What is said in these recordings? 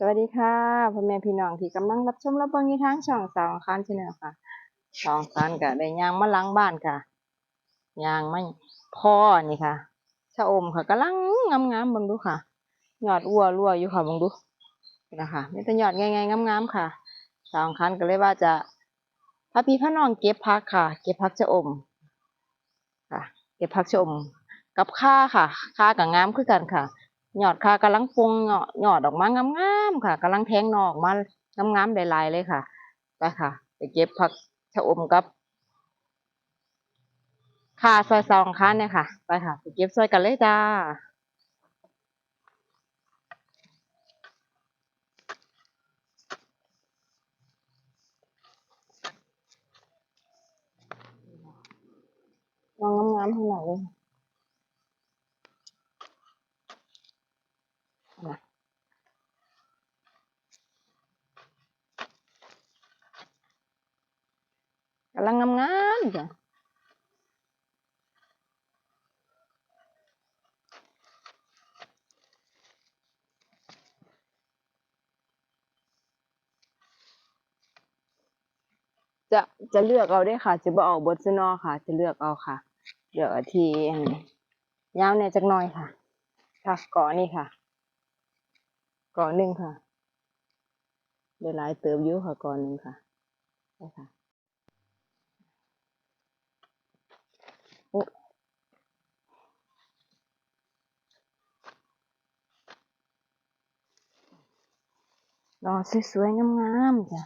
สวัสดีค่ะพ่อแม่พี่น้องที่กำลังรับชมรับเบิ่งอยู่ทางช่องสาวคันชแนลค่ะช่องคันก็ได้ยางมาล้างบ้านค่ะยางไม่พ่อนี่ค่ะชะอมค่ะกำลังงามๆเบิ่งดูค่ะยอดอัวรั่วอยู่ค่ะเบิ่งดูนะคะไมีแต่ยอดง่ายๆงามๆค่ะสาวคันก็เลยว่าจะพาพี่พาน้องเก็บผักค่ะ เก็บผักชะอมค่ะ เก็บผักชะอมกับข่าค่ะข่ากับงามคือกันค่ะ หยอดค่ะกำลังปรุงเนาะยอดออกมางามๆค่ะกำลังแทงหนอกมางามๆหลายๆเลยค่ะไปค่ะ ไปเก็บผักชะอมกับข่าซอยซองค้านเนี่ยค่ะไปค่ะไปเก็บซอยกันเลยจ้าลองงามๆให้หน่อยเลยค่ะ กำลังงามๆจ้ะจะจะเลือกเอาได้ค่ะ จะบ่เอาบดซนอค่ะ จะเลือกเอาค่ะเลือกเอาที่อันยาวเนี่ยจักหน่อยค่ะค่ะก่อนี่ค่ะ ก่อหนึ่งค่ะได้หลายเติบอยู่ค่ะก่อหนึ่งค่ะใช่ค่ะ โอ้รอสวยๆงามๆจ้ะ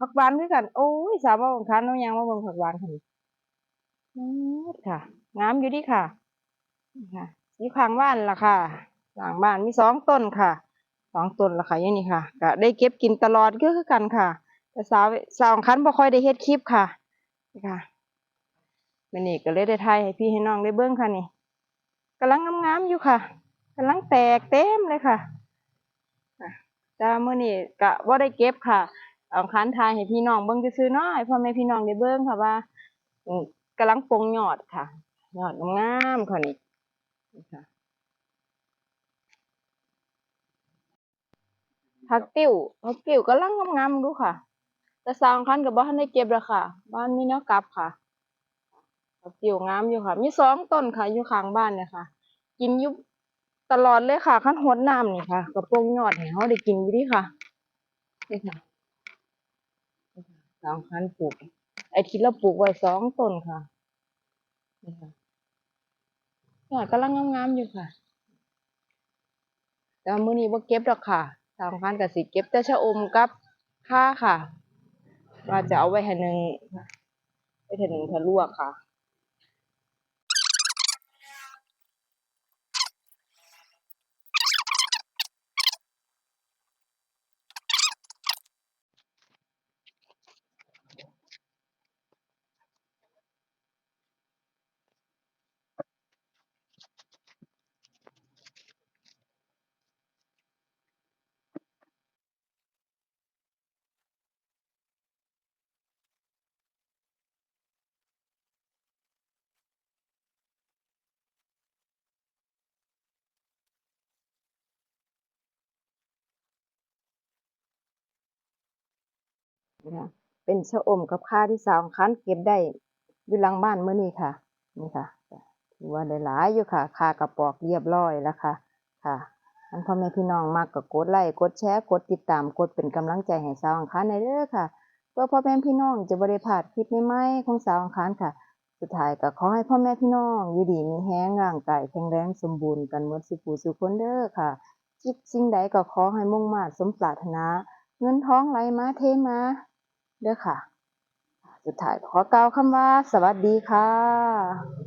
ผักหวานคือกัน โอ้ยสาวมาเบิ่งคันน้องยังมาเบิ่งผักหวานค่ะนี่ค่ะงามอยู่ดีค่ะนี่ค่ะอยู่ข้างบ้านล่ะค่ะหลังบ้านมีสองต้นค่ะสองต้นล่ะค่ะย่างนี้ค่ะก็ได้เก็บกินตลอดก็คือกันค่ะ สาวสาวคันบ่ค่อยได้เฮ็ดคลิปค่ะนี่ค่ะมื้อนี้ก็เลยได้ถ่ายให้พี่ให้น้องได้เบิ่งค่ะนี่กำลังงามๆอยู่ค่ะกำลังแตกเต็มเลยค่ะอะแต่ว่ามื้อนี้ก็บ่าได้เก็บค่ะเอาคันทายให้พี่น้องเบิ่งซื่อนาะให้พ่อแม่พี่น้องได้เบิ่งค่ะว่าอืมกำลังปลงยอดค่ะยอดงามๆค่ะนี่นี่ค่ะผักติ้วผักติ้วกำลังงามๆดูค่ะ แต่สาวคันก็บ่ทันได้เก็บแล้วค่ะ บ้านมีแนวกลับค่ะผักติ้วงามอยู่ค่ะ มีสองต้นค่ะอยู่ข้างบ้านเนี่ยค่ะ กินยู่ตลอดเลยค่ะคันหดน้ำนี่ค่ะก็ปลงยอดให้เฮาได้กินอยู่ดีค่ะนี่ค่ะสองคันปลูก ไอ้ที่เราปลูกไว้สองต้นค่ะนี่ค่ะยอดกำลังงามๆอยู่ค่ะแต่มื้อนี้บ่เก็บดอกค่ะสองคันก็สิเก็บแต่ชะอมกับข่าค่ะ ว่าจะเอาไว้ให้หนึ่งไว้ให้หนึ่งถ้าลวกค่ะ นะคะเป็นชะอมกับข่าที่สาวคันเก็บได้อยู่หลังบ้านเมื้อนี้ค่ะ นี่ค่ะถือว่าได้หลายอยู่ค่ะคากระปอกเรียบร้อยแล้วค่ะ ค่ะอันพ่อแม่พี่น้องมากก็กดไลค์กดแชร์กดติดตามกดเป็นกำลังใจให้สาวอังคารในเด้อค่ะเพื่อพ่อแม่พี่น้องจะบริพลาดคลิปใหม่ๆของสาวอังคารค่ะ สุดท้ายก็ขอให้พ่อแม่พี่น้องอยู่ดีมีแห้งร่างกายแข็งแรงสมบูรณ์กันหมดสุขสุขคนเด้อค่ะคิดสิ่งใดก็ขอให้มุ่งมา่สมปรารถนา เงินท้องไหลมาเทมา เด้อค่ะ สุดท้ายขอกล่าวคำว่า สวัสดีค่ะ